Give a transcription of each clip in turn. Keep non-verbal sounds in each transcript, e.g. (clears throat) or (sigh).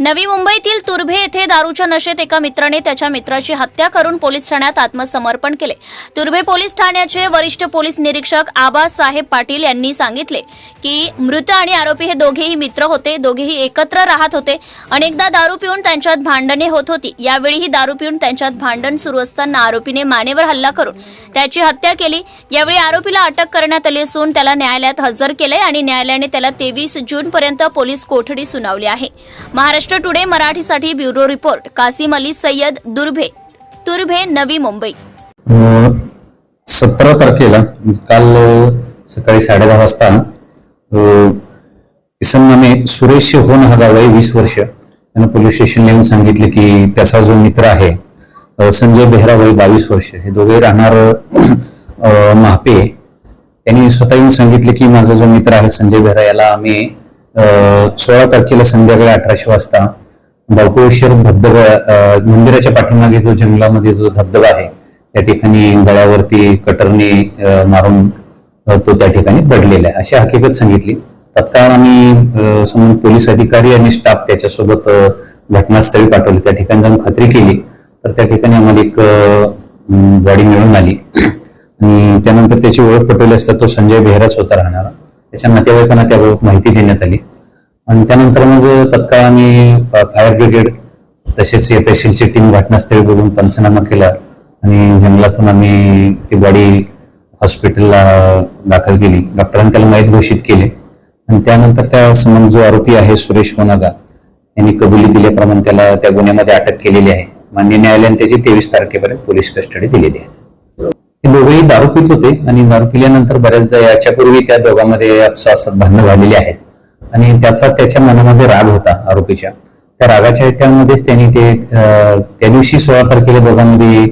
नवी मुंबईतील तुर्भे येथे दारूच्या नशेत एका मित्राने त्याच्या मित्राची हत्या करून पोलीस ठाण्यात आत्मसमर्पण केले. तुर्भे पोलीस ठाण्याचे वरिष्ठ पोलीस निरीक्षक आबासाहेब पाटील यांनी सांगितले की मृत आणि आरोपी हे दोघेही मित्र होते दोघेही एकत्र राहत होते. अनेकदा दारू पिऊन त्यांच्यात भांडणे होत होती. यावेळीही दारू पिऊन त्यांच्यात भांडण सुरू असताना आरोपीने मानेवर हल्ला करून त्याची हत्या केली. यावेळी आरोपीला अटक करण्यात आली असून त्याला न्यायालयात हजर केले आणि न्यायालयाने त्याला तेवीस जून पर्यंत पोलीस कोठडी सुनावली आहे. महाराष्ट्र टुडे मराठीसाठी ब्युरो रिपोर्ट. कासिम अली सय्यद दुर्भे. तुर्भे नवी मुंबई. सतरा तारखेला काल सकाळी साडेदहा वाजता किसन नामे सुरेश होन हा गाव आहे वीस वर्ष. त्यानं पोलीस स्टेशनला येऊन सांगितले की त्याचा जो मित्र आहे संजय बेहरा वय बावीस वर्ष. हे दोघे राहणार महापे. त्यांनी स्वतः येऊन सांगितले की माझा जो मित्र आहे संजय बेहरा याला आम्ही सोळा तारखेला संध्याकाळी अठराशे वाजता बाळकुळेश्वर धबधबा मंदिराच्या पाठीमागे जो जंगलामध्ये जो धबधबा आहे त्या ठिकाणी गळ्यावरती कटरने मारून तो त्या ठिकाणी पडलेला आहे. अशी हकीकत सांगितली. तत्काळ आम्ही समोर पोलीस अधिकारी आणि स्टाफ त्याच्यासोबत घटनास्थळी पाठवले. त्या ठिकाणी जाऊन खात्री केली. तर त्या ठिकाणी आम्हाला एक बॉडी मिळून आली. (clears throat) आणि त्यानंतर त्याची ओळख पटवली असता तो संजय बेहराच होता राहणारा. त्याच्या नातेवाईकांना त्याबाबत माहिती देण्यात आली. आणि त्यानंतर मग तत्काळ आम्ही फायर ब्रिगेड तसेच एफएसएलची टीम घटनास्थळी बघून पंचनामा केला आणि जंगलातून आम्ही ती बॉडी हॉस्पिटलला दाखल केली. डॉक्टरांनी त्याला माहीत घोषित केले. आणि त्यानंतर त्या संबंध जो आरोपी आहे सुरेश होनागा यांनी कबुली दिल्याप्रमाणे त्याला त्या गुन्ह्यामध्ये अटक केलेली आहे. मान्य न्यायालयाने त्याची तेवीस तारखेपर्यंत पोलीस कस्टडी दिलेली आहे. हे दोघेही दारू पित होते आणि दारू पिल्यानंतर बऱ्याचदा याच्यापूर्वी त्या दोघांमध्ये अपश्वासात भांडणं झालेली आहेत. आणि त्याचा त्याच्या मनामध्ये राग होता आरोपीच्या. त्या रागाच्या त्यामध्येच त्यांनी ते त्या दिवशी सोळा तारखेला दोघांमध्ये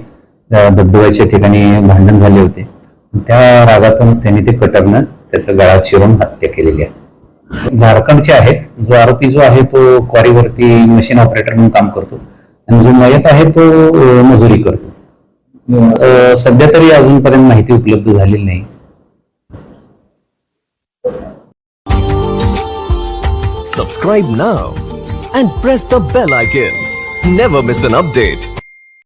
धबधब्याच्या ठिकाणी भांडण झाले होते. त्या रागातूनच त्यांनी ते कटरनं त्याचा गळा चिरून हत्या केलेली आहे. झारखंडचे आहेत जो आरोपी जो आहे तो क्वारीवरती मशीन ऑपरेटर म्हणून काम करतो. आणि जो मयत आहे तो मजुरी करतो. सध्या तरी अजूनपर्यंत माहिती उपलब्ध झालेली नाही. Subscribe now and press the bell icon never miss an update